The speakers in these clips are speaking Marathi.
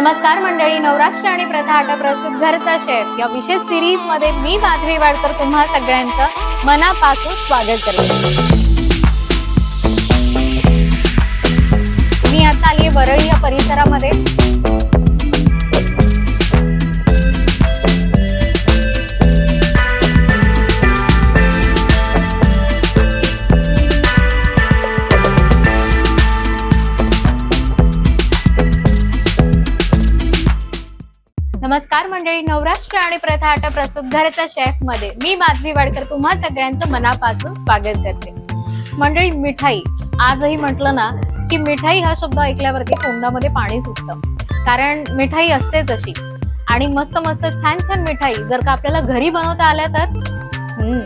नमस्कार मंडळी नवराष्ट्र आणि प्रथा आटा प्रस्तुत घरचा शेफ. या विशेष सिरीजमध्ये मी माधवी वाडकर तुम्हा सगळ्यांचं मनापासून स्वागत करते. मी आता आली वरळी या परिसरामध्ये. नमस्कार मंडळी नवराष्ट्र आणि प्रथा आटा प्रस्तुत घरचा शेफमध्ये मी माधवी वाडकर तुम्हा सगळ्यांचं मनापासून स्वागत करते. मंडळी मिठाई. आजही म्हटलं ना की मिठाई हा शब्द ऐकल्यावरती तोंडामध्ये पाणी सुटतं. कारण मिठाई असते तशी. आणि मस्त मस्त छान छान मिठाई जर का आपल्याला घरी बनवता आल्या तर? हम्म.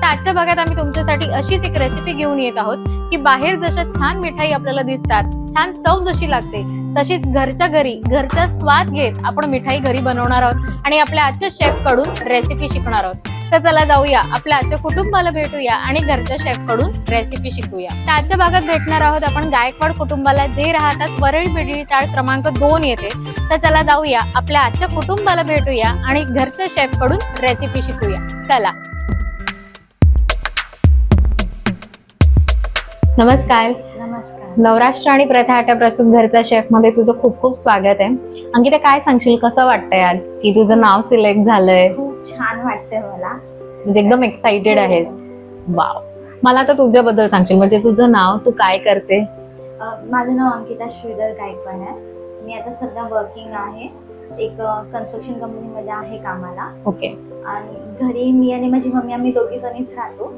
तर आजच्या भागात आम्ही तुमच्यासाठी अशीच एक रेसिपी घेऊन येत आहोत की बाहेर जशा छान मिठाई आपल्याला दिसतात छान चव जशी लागते तशीच घरच्या घरी घरचा स्वाद घेत आपण मिठाई घरी बनवणार आहोत आणि आपल्या आजच्या शेफकडून रेसिपी शिकणार आहोत. तर चला जाऊया आपल्या आजच्या कुटुंबाला भेटूया आणि घरच्या शेफकडून रेसिपी शिकूया. तर आजच्या भागात भेटणार आहोत आपण गायकवाड कुटुंबाला जे राहतात वरळी बिडळी चाळ क्रमांक दोन येते तर चला जाऊया आपल्या आजच्या कुटुंबाला भेटूया आणि घरच्या शेफकडून रेसिपी शिकूया. चला. नमस्कार. नमस्कार. नवराष्ट्र आणि प्रथा आट्या प्रस्तुत घरचा शेफमध्ये तुझं खूप खूप स्वागत आहे. अंकिता काय सांगशील? कसं वाटतंय आज की तुझं नाव सिलेक्ट झालंय? खूप छान वाटतंय मला. म्हणजे एकदम एक्साइटेड आहेस. वाव मला आता तुझ्याबद्दल सांगशील. म्हणजे तुझं नाव तू काय करते? माझं नाव अंकिता श्रीधर गायकवाड आहे. मी आता सध्या वर्किंग आहे. एक कन्स्ट्रक्शन कंपनीमध्ये आहे कामाला. ओके आणि घरी मी आणि माझी मम्मी आम्ही दोघी जणीच राहतो.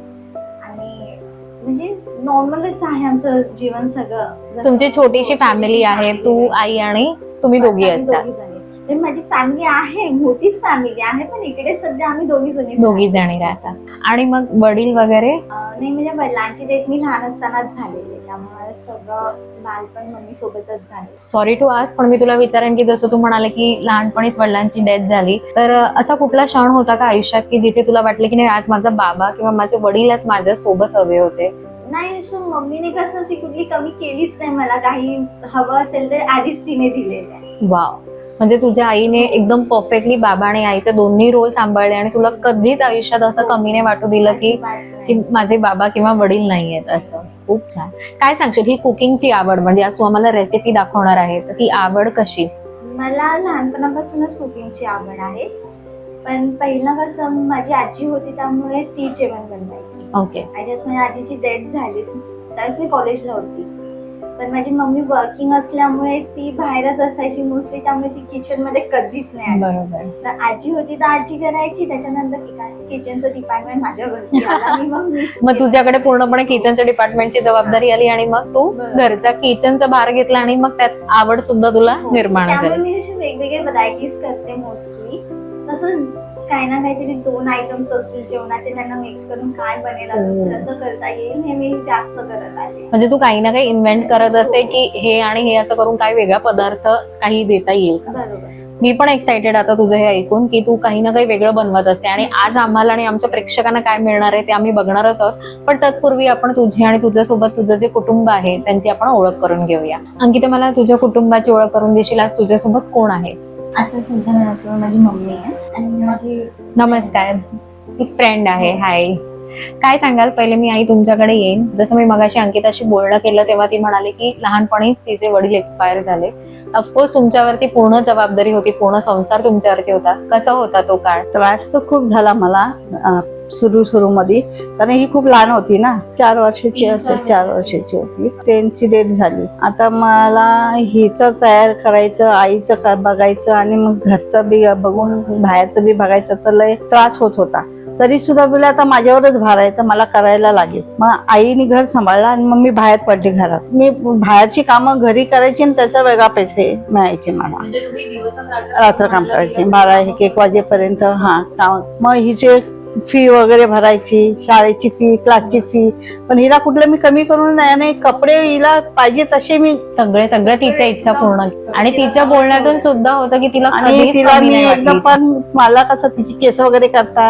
म्हणजे नॉर्मलच आहे आमचं जीवन सगळं. तुमची छोटीशी फॅमिली आहे तू आई आणि तुम्ही दोघी असता. म्हणजे माझी फॅमिली आहे मोठीच फॅमिली आहे पण इकडे सध्या आम्ही दोघी जणी दोघी जणी राहता. आणि मग वडील वगैरे? नाही म्हणजे वडिलांची डेथ मी लहान असतानाच झालेली आहे. त्यामुळे मला सगळं बालपण मम्मी सोबतच झाले. सॉरी टू आज पण मी तुला विचारेन की जसं तू म्हणाले की लहानपणीच वडिलांची डेथ झाली तर अं, असा कुठला क्षण होता का आयुष्यात की जिथे तुला वाटले की नाही आज माझा बाबा किंवा माझे वडीलच माझ्या सोबत हवे होते? नाही असं मम्मीने कसं अशी कुठली कमी केलीच नाही मला. काही हवं असेल तर आधीच तिने दिलेलं आहे. वाव म्हणजे तुझ्या आईने एकदम परफेक्टली बाबा आणि आईचे दोन्ही रोल सांभाळले आणि तुला कधीच आयुष्यात असं कमी नाही वाटू दिलं की. की माझे बाबा किंवा वडील नाही आहेत असं. खूप छान. काय सांगशील? ही कुकिंगची आवड म्हणजे आज तू आम्हाला रेसिपी दाखवणार आहे तर ती आवड कशी? मला लहानपणापासूनच कुकिंगची आवड आहे. पण पहिलं कसं माझी आजी होती त्यामुळे ती जेवण बनवायची. ओके आय जस्ट माझ्या आजीची डेथ झाली. त्यावेळेस मी कॉलेजला होती. पण माझी मम्मी वर्किंग असल्यामुळे ती बाहेरच असायची. मोस्टली त्यामुळे ती किचनमध्ये कधीच नाही आली. बरोबर. तर आजी होती तर आजी करायची. त्याच्यानंतर किचनचं डिपार्टमेंट माझ्यावरती आलं. मग मीच मग तुझ्याकडे पूर्णपणे किचनच्या डिपार्टमेंटची जबाबदारी आली आणि मग तू बरोबर. घरचा किचनचा भार घेतला आणि मग त्यात आवड सुद्धा तुला हो. निर्माण त्यामुळे झाली मी असे वेगवेगळे व्हरायटीज करते मोस्टली तसं काही ना काहीतरी दोन आयटम्स असतील जेवणाचे त्यांना मिक्स करून काय बनेल हो. कसं करता येईल हे मी जास्त करत आले म्हणजे तू काही ना काही इन्व्हेंट करत असे की हे आणि हे असं करून काही वेगळा पदार्थ काही देता येईल का? बरोबर. मी पण एक्साइटेड आता तुझं हे ऐकून की तू काही ना काही वेगळं बनवत असते आणि आज आम्हाला आणि आमच्या प्रेक्षकांना काय मिळणार आहे ते आम्ही बघणारच आहोत. पण तत्पूर्वी आपण तुझी आणि तुझ्यासोबत तुझं जे कुटुंब आहे त्यांची आपण ओळख करून घेऊया. अंकिता मला तुझ्या कुटुंबाची ओळख करून देशील आज तुझ्यासोबत कोण आहे? आता सध्या माझ्यासोबत माझी मम्मी आहे आणि माझी नमस्कार. एक फ्रेंड आहे. हाय काय सांगाल? पहिले मी आई तुमच्याकडे येईन. जसं मी मगाशी अंकिताशी बोलणं केलं तेव्हा ती म्हणाली की लहानपणीच तिचे वडील एक्सपायर झाले. ऑफकोर्स तुमच्यावरती पूर्ण जबाबदारी होती पूर्ण संसार तुमच्यावरती होता. कसा होता तो काळ? त्रास तर खूप झाला मला. सुरू सुरू मध्ये कारण ही खूप लहान होती ना. चार वर्षाची असेल चार वर्षाची. होती. त्यांची डेट झाली. आता मला हिचं तयार करायचं आईचं का बघायचं आणि मग घरचं बी बघून बाहेरचं बी बघायचं तर लय त्रास होत होता. तरी सुद्धा बोले आता माझ्यावरच भार आहे तर मला करायला लागेल. मग आईने घर सांभाळलं आणि मग मी बाहेर पडले घरात. मी बाहेरची कामं घरी करायची आणि त्याचा वेगळा पैसे मिळायचे मला. रात्र काम करायचे. बारा एक एक वाजेपर्यंत हा काम. मग हिचे फी वगैरे भरायची शाळेची फी क्लासची फी पण हिला कुठलं मी कमी करून नाही आणि कपडे हिला पाहिजे तसे मी सगळे सगळं तिच्या इच्छा पूर्ण आणि तिच्या बोलण्यातून सुद्धा होतं की तिला आणि तिला मी एकदम. पण मला कसं तिची केस वगैरे करता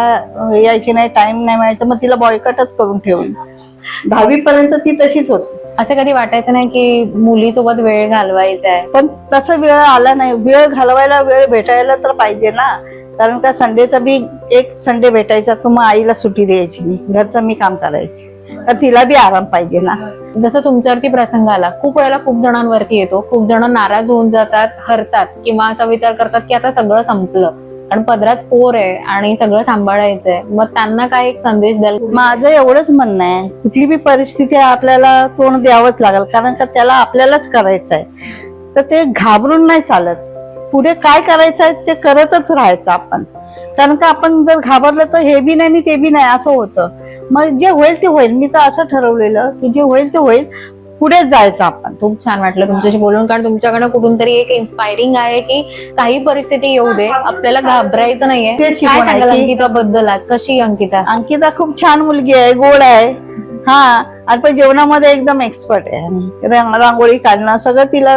यायची नाही टाइम नाही मिळायचं मग तिला बॉयकटच करून ठेवली. दहावी पर्यंत ती तशीच होती. असं कधी वाटायचं नाही की मुलीसोबत वेळ घालवायचा आहे. पण तसं वेळ आला नाही. वेळ घालवायला वेळ भेटायला तर पाहिजे ना. कारण का संडेचा बी एक संडे भेटायचा तर मग आईला सुट्टी द्यायची मी घरचं मी काम करायची. तर तिला बी आराम पाहिजे ना. जसं तुमच्यावरती प्रसंग आला खूप वेळेला खूप जणांवरती येतो. खूप जण नाराज होऊन जातात हरतात किंवा असा विचार करतात की आता सगळं संपलं. कारण पदरात पोर आहे आणि सगळं सांभाळायचंय. मग त्यांना काय एक संदेश द्याल? माझं एवढंच म्हणणं आहे. कुठली बी परिस्थिती आपल्याला तोंड द्यावंच लागेल. कारण का त्याला आपल्यालाच करायचं आहे तर ते घाबरून नाही चालत. पुढे काय करायचं आहे ते करतच राहायचं आपण. कारण का आपण जर घाबरलं तर हे बी नाही आणि ते बी नाही असं होतं. मग जे होईल ते होईल. मी तर असं ठरवलेलं की जे होईल ते होईल. पुढेच जायचं आपण. खूप छान वाटलं तुमच्याशी बोलून. कारण तुमच्याकडनं कुठून तरी एक इन्स्पायरिंग आहे की काही परिस्थिती येऊ दे. आपल्याला घाबरायचं नाहीये. काय सांगाल अंकिता बद्दल आज? कशी अंकिता? अंकिता खूप छान मुलगी आहे. गोड आहे. हा. आणि पण जेवणामध्ये एकदम एक्सपर्ट आहे. रांगोळी काढणं सगळं तिला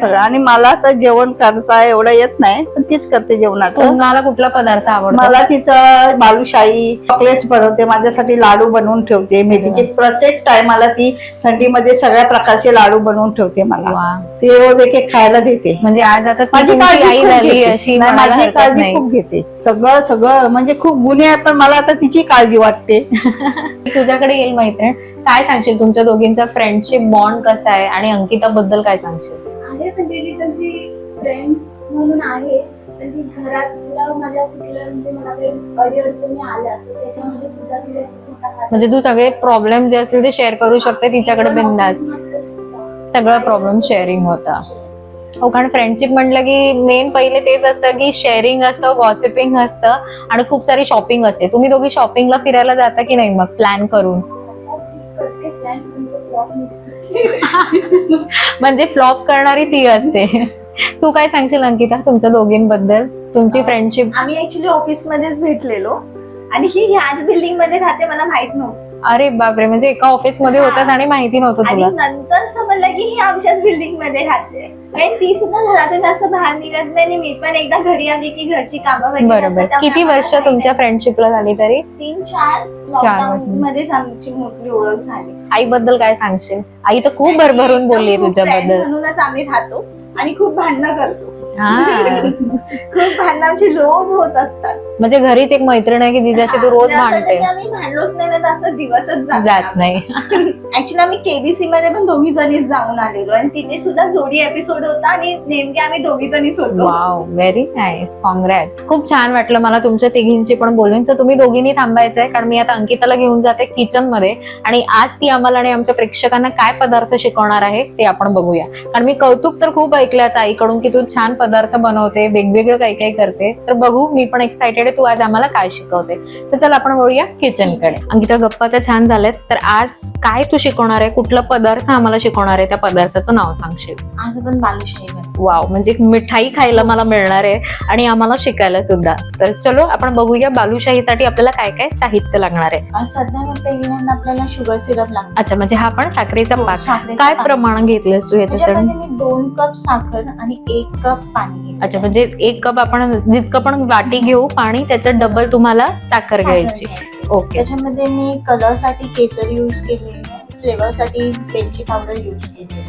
सगळं. आणि मला तर जेवण करता एवढं येत नाही पण तीच करते जेवणाचं. तुम्हाला कुठला पदार्थ आवडतो? मला तिचं बालुशाही चॉकलेट बनवते माझ्यासाठी लाडू बनवून ठेवते. मेथीचे प्रत्येक टायमाला ती थंडीमध्ये सगळ्या प्रकारचे लाडू बनवून ठेवते मला. ते रोज एक एक खायला देते. म्हणजे आज आता माझी काळजी. अशी माझी काळजी खूप घेते. सगळं सगळं म्हणजे खूप गुन्हे आहे पण मला आता तिची काळजी वाटते. तुझ्याकडे येईल मैत्रीण. काय सांगशील? तुमच्या दोघींचा फ्रेंडशिप बॉन्ड कसा आहे? आणि अंकिता बद्दल काय सांगशील? आहे म्हणजे ती तशी फ्रेंड्स म्हणून आहे पण ती घरातला माझ्या कुठल्या म्हणजे मला काही अडीअडचणी आल्या तर त्याच्यामध्ये सुद्धा तिला खूप मोठा हात म्हणजे तू सगळे प्रॉब्लेम जे असतील ते शेअर करू शकते तिच्याकडे बिंदास. सुद्धा. सगळं प्रॉब्लेम शेअरिंग होता. हो कारण फ्रेंडशिप म्हटलं की मेन पहिले तेच असतं की शेअरिंग असतं गॉसिपिंग असतं आणि खूप सारी शॉपिंग असते. तुम्ही दोघी शॉपिंगला फिरायला जाता की नाही मग? प्लॅन करून. म्हणजे फ्लॉप करणारी ती असते. तू काय सांगशील अंकिता तुमच्या दोघींबद्दल? तुमची फ्रेंडशिप आम्ही ऍक्च्युली ऑफिस मध्येच भेटलेलो. आणि ही ह्याच बिल्डिंगमध्ये राहते मला माहीत नव्हतं. अरे बापरे म्हणजे एका ऑफिसमध्ये होतात आणि माहिती नव्हतं आणि तुला. नंतर समजलं की ही आमच्याच बिल्डिंगमध्ये राहते. आणि ती सुद्धा घरातून असं बाहेर निघत नाही आणि मी पण एकदा घरी आली की घरची कामं वगैरे बरोबर. असतात, किती वर्ष तुमच्या फ्रेंडशिपला झाली तरी. तीन चार लॉकडाऊन वर्ष. मध्येच आमची मोठी ओळख झाली. आई बद्दल काय सांगशील? आई तर खूप भरभरून बोलली खूप तुझ्याबद्दल. म्हणूनच आम्ही राहतो आणि खूप भांडणं करतो. खूप रोज होत असतात. म्हणजे घरीच एक मैत्रीण आहे की जिच्याशी तू रोज भांडते. आम्ही भांडलोच नाही तर असं दिवसच जात नाही. ऍक्च्युली आम्ही केबीसी मध्ये पण दोघी जणीच जाऊन आलेलो आणि तिथे सुद्धा जोडी एपिसोड होता आणि नेमके आम्ही दोघी जणीच होतो. वाव व्हेरी नाईस कॉंग्रॅट खूप छान वाटलं मला तुमच्या तिघींची पण बोलून. तर तुम्ही दोघींनी थांबायचं आहे कारण मी आता अंकिताला घेऊन जाते किचनमध्ये आणि आज ती आम्हाला आणि आमच्या प्रेक्षकांना काय पदार्थ शिकवणार आहे ते आपण बघूया. कारण मी कौतुक तर खूप ऐकलं आता आईकडून की तू छान पदार्थ बनवते वेगवेगळं काही काही करते. तर बघू मी पण एक्साइटेड आहे. तू आज आम्हाला काय शिकवते? तर चल आपण वळूया किचनकडे. अंकिता गप्पा तर छान झाल्यात. तर आज काय तू शिकवणार आहे? कुठला पदार्थ आम्हाला शिकवणार आहे त्या पदार्थाचं नाव सांगशील? आज आपण बालुशाही. वाव म्हणजे मिठाई खायला मला मिळणार आहे आणि आम्हाला शिकायला सुद्धा. तर चलो आपण बघूया बालुशाहीसाठी आपल्याला काय काय साहित्य लागणार आहे. सध्या पहिल्यांदा आपल्याला शुगर सिरप लागतो अच्छा म्हणजे हा पण साखरेचा पाक साखरेचं काय. प्रमाण घेतलंस तू याच्यासाठी दोन कप साखर आणि एक कप पाणी. अच्छा म्हणजे एक कप आपण जितकं पण वाटी घेऊ पाणी त्याचं डबल तुम्हाला साखर साखर घ्यायची घ्यायची. ओके त्याच्यामध्ये मी कलरसाठी केसर युज केलेली फ्लेवर साठी वेलची पावडर युज.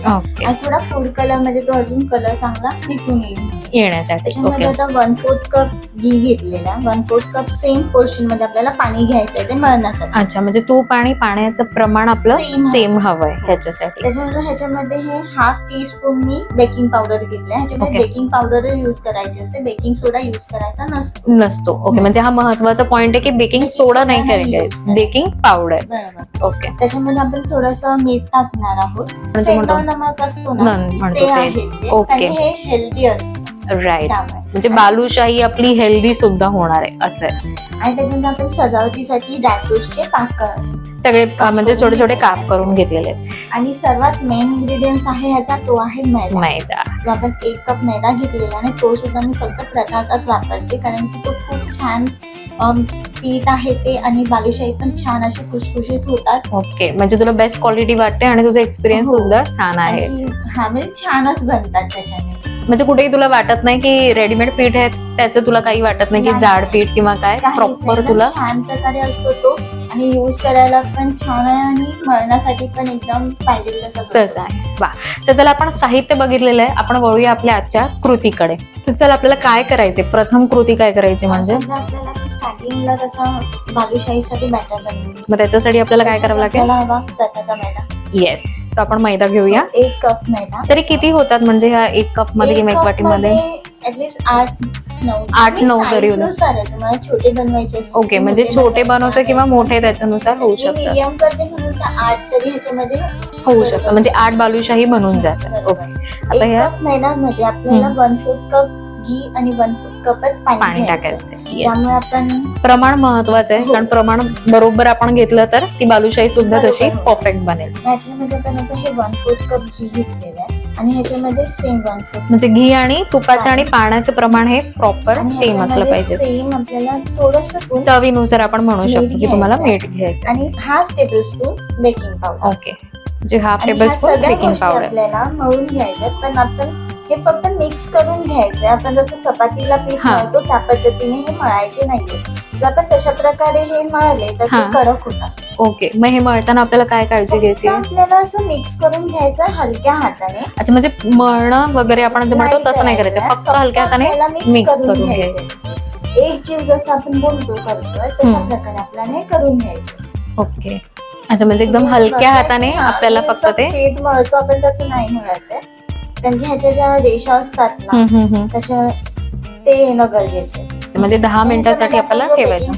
ओके आणि थोडा फूड कलर म्हणजे तो अजून कलर चांगला निघून येईल. येण्यासाठी. त्याच्यामध्ये आता वन फोर्थ कप घी घेतलेला. वन फोर्थ कप सेम पोर्शनमध्ये आपल्याला पाणी घ्यायचं आहे ते मळण्यासाठी. अच्छा म्हणजे तूप आणि पाण्याचं प्रमाण आपलं Same सेम हवंय ह्याच्यासाठी. त्याच्यानंतर ह्याच्यामध्ये हे हाफ टी स्पून मी बेकिंग पावडर घेतले ह्याच्यामध्ये Okay. बेकिंग पावडर युज करायची असते. बेकिंग सोडा युज करायचा नसतो. नसतो. ओके म्हणजे हा महत्त्वाचा पॉइंट आहे की बेकिंग सोडा नाही करायचं. बेकिंग पावडर बरोबर. ओके त्याच्यामध्ये आपण थोडस मीठ टाकणार आहोत. म्हणजे सेंधव म्हणतो नमक असतो ना म्हणतो ते. आहे ते. आणि हे हेल्दी असतं. राईट त्यामुळे. म्हणजे बालुशाही आपली हेल्दी सुद्धा होणार आहे असं आहे. आणि त्याच्यानंतर आपण सजावटीसाठी ड्रायफ्रुट्सचे पाक सगळे अं, म्हणजे छोटे छोटे काप करून घेतलेले आहेत. आणि सर्वात मेन इंग्रेडियंट आहे ह्याचा तो आहे मैदा. मैदा. जो आपण एक कप मैदा घेतलेला आणि तो सुद्धा मी फक्त प्रथाचाच वापरते कारण की तो खूप छान पीठ आहे ते आणि बालुशाही पण छान अशी खुशखुशीत होतात. ओके म्हणजे तुला बेस्ट क्वालिटी वाटते आणि तुझा एक्सपिरियन्स हो. सुद्धा छान आहे. आणि हा म्हणजे छानच बनतात त्याच्याने. म्हणजे कुठेही तुला वाटत नाही की रेडीमेड पीठ आहे त्याचं तुला काही वाटत नाही की नाही. जाड पीठ किंवा काय? काहीच प्रॉपर. तुला? छान प्रकारे असतो तो आणि यूज करायला पण छान आहे आणि मळण्यासाठी पण एकदम पाहिजे तसंच तसं आहे. वा. तर चला आपण साहित्य बघितलेलं आहे. आपण वळूया आपल्या आजच्या कृतीकडे. तर चला आपल्याला काय करायचे प्रथम कृती काय करायची म्हणजे? आपल्याला स्टार्टिंगला त्याचा बालुशाहीसाठी बॅटर बनवून मग त्याच्यासाठी आपल्याला काय करावं लागेल? आपल्याला हवा प्रताचा मैदा. येस आपण मैदा घेऊया. एक कप मैदा. तरी किती होतात? म्हणजे ह्या एक कपमध्ये किंवा एक वाटीमध्ये? ऍटलीस्ट आठ नऊ. आठ, नऊ तरी होतात. नुसार आहे. तुम्हाला छोटे बनवायचे ओके म्हणजे मोठे छोटे बनवायचे बनवतो किंवा. मोठे त्याच्यानुसार होऊ मी शकतात. medium करते म्हणून तर आठ तरी ह्याच्यामध्ये होऊ शकतं. म्हणजे आठ बालुशाही बनून जातात. बरोबर. ओके आता एक ह्या मैद्यामध्ये आपल्याला वन फोर्थ कप घी आणि वन कपच पाणी घ्यायचं. टाकायचं. त्यामुळे आपण प्रमाण महत्वाचं आहे हो. कारण प्रमाण बरोबर आपण घेतलं तर ती बालुशाही सुद्धा बरोबर, तशी हो. परफेक्ट बनेल ह्याच्यामध्ये पण आता हे वन फोर्थ कप घी घेतलेलं आहे आणि ह्याच्यामध्ये सेम वन फोर्थ म्हणजे घी आणि तुपाचं आणि पाण्याचं प्रमाण हे प्रॉपर सेम असलं पाहिजे सेम आपल्याला थोडस चवीनुसार आपण म्हणू मीठ शकतो की तुम्हाला घ्यायचं. मीठ घ्यायचं आणि half tablespoon baking powder okay म्हणजे हाफ आणि टेबल ह्या स्पून सगळ्या बेकिंग गोष्टी पावडर आपल्याला मळून घ्यायच्यात पण आपण हे फक्त मिक्स करून घ्यायचंय. आपण जसं चपातीला पीठ हा. मळतो त्या पद्धतीने हे मळायचे नाहीये. जर आपण तशा प्रकारे हे मळले तर हा. ते कडक होतात. ओके. मग हे मळताना आपल्याला काय काळजी घ्यायची? आपल्याला असं मिक्स करून घ्यायचं हलक्या हाताने. अच्छा म्हणजे मळणं वगैरे आपण जे म्हणतो तसं नाही करायचं. फक्त हलक्या हाताने mix करून घ्यायचं. एक जीव जसं आपण बोलतो करतोय तशा हम्म. प्रकारे आपल्याला हे करून घ्यायचं ओके. अच्छा म्हणजे एकदम हलक्या हाताने हा, आपल्याला फक्त जसं ते पीठ मळतो आपण तसं नाही मळत आहे. कारण की ह्याच्या ज्या रेषा असतात ना हम्म, हम्म, हम्म. तशा ते येणं गरजेचं आहे. म्हणजे दहा मिनिटासाठी आपल्याला ठेवायचं.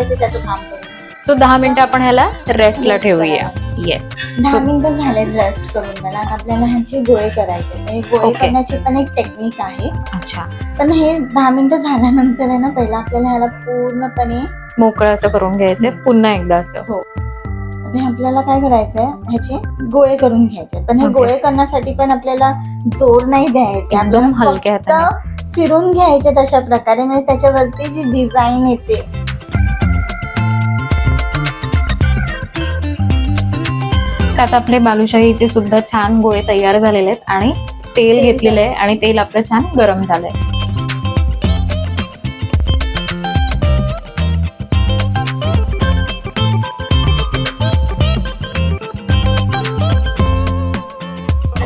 ते त्याचं काम करेल सो दहा मिनिटं आपण ह्याला रेस्टला Rest ठेवूया. येस दहा मिनिटं झाले रेस्ट करून त्याला. आता आपल्याला ह्याचे गोळे करायचे तर हे गोळे Okay. करण्याची पण एक टेक्निक आहे. अच्छा. पण हे दहा मिनिटं झाल्यानंतर आहे ना पहिला आपल्याला ह्याला पूर्णपणे मोकळं असं करून घ्यायचंय. पुन्हा एकदा असं. आता हे आपल्याला काय करायचंय? ह्याचे गोळे करून घ्यायचे पण हे Okay. गोळे करण्यासाठी पण आपल्याला जोर नाही द्यायचे. एकदम आपल्याला हलक्या फक्त फिरून घ्यायचे तशा प्रकारे. म्हणजे त्याच्यावरती जी डिझाईन येते. आता आपले बालुशाहीचे सुद्धा छान गोळे तयार झालेले आहेत आणि तेल तेल घेतलेलं आहे आणि तेल आपलं छान गरम झालंय.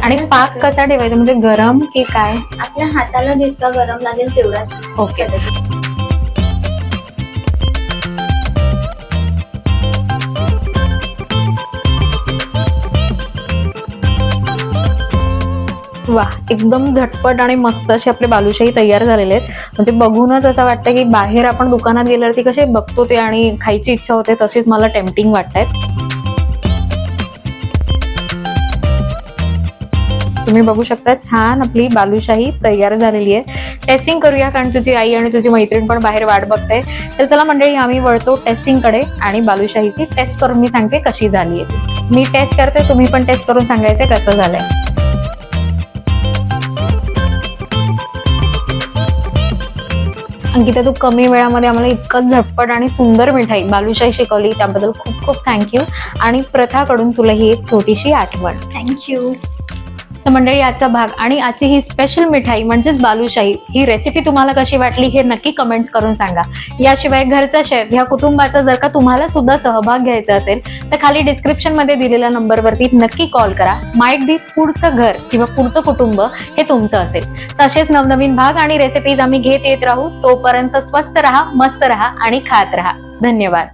आणि पाक कसा ठेवायचा? म्हणजे गरम की काय? आपल्या हाताला जितका गरम लागेल तेवढाच. ओके. वा एकदम झटपट आणि मस्त असे आपले बालुशाही तयार झालेले आहेत. म्हणजे बघूनच असं वाटतं की बाहेर आपण दुकानात गेल्यावरती कसे बघतो ते आणि खायची इच्छा होते तशीच मला टेम्पटिंग वाटत तुम्ही बघू शकता छान आपली बालुशाही तयार झालेली आहे. टेस्टिंग करूया कारण तुझी आई आणि तुझी मैत्रीण पण बाहेर वाट बघते तर चला मंडळी आम्ही वळतो टेस्टिंगकडे आणि बालुशाहीची टेस्ट करून मी सांगते कशी झाली आहे मी टेस्ट करते तुम्ही पण टेस्ट करून सांगायचं कसं झालंय. अंकिता तू कमी वेळामध्ये आम्हाला इतकं झटपट आणि सुंदर मिठाई बालुशाही शिकवली त्याबद्दल खूप खूप थँक्यू आणि प्रथाकडून तुला ही एक छोटीशी आठवण. थँक्यू तर मंडळी आजचा भाग आणि आजची ही स्पेशल मिठाई म्हणजेच बालुशाही ही रेसिपी तुम्हाला कशी वाटली हे नक्की कमेंट्स करून सांगा. याशिवाय घरचा शेफ ह्या कुटुंबाचा जर का तुम्हाला सुद्धा सहभाग घ्यायचा असेल तर खाली डिस्क्रिप्शनमध्ये दिलेल्या नंबरवरती नक्की कॉल करा. माइट बी पुढचं घर किंवा पुढचं कुटुंब हे तुमचं असेल. तसेच नवनवीन भाग आणि रेसिपीज आम्ही घेत येत राहू. तोपर्यंत स्वस्त राहा मस्त राहा आणि खात राहा. धन्यवाद.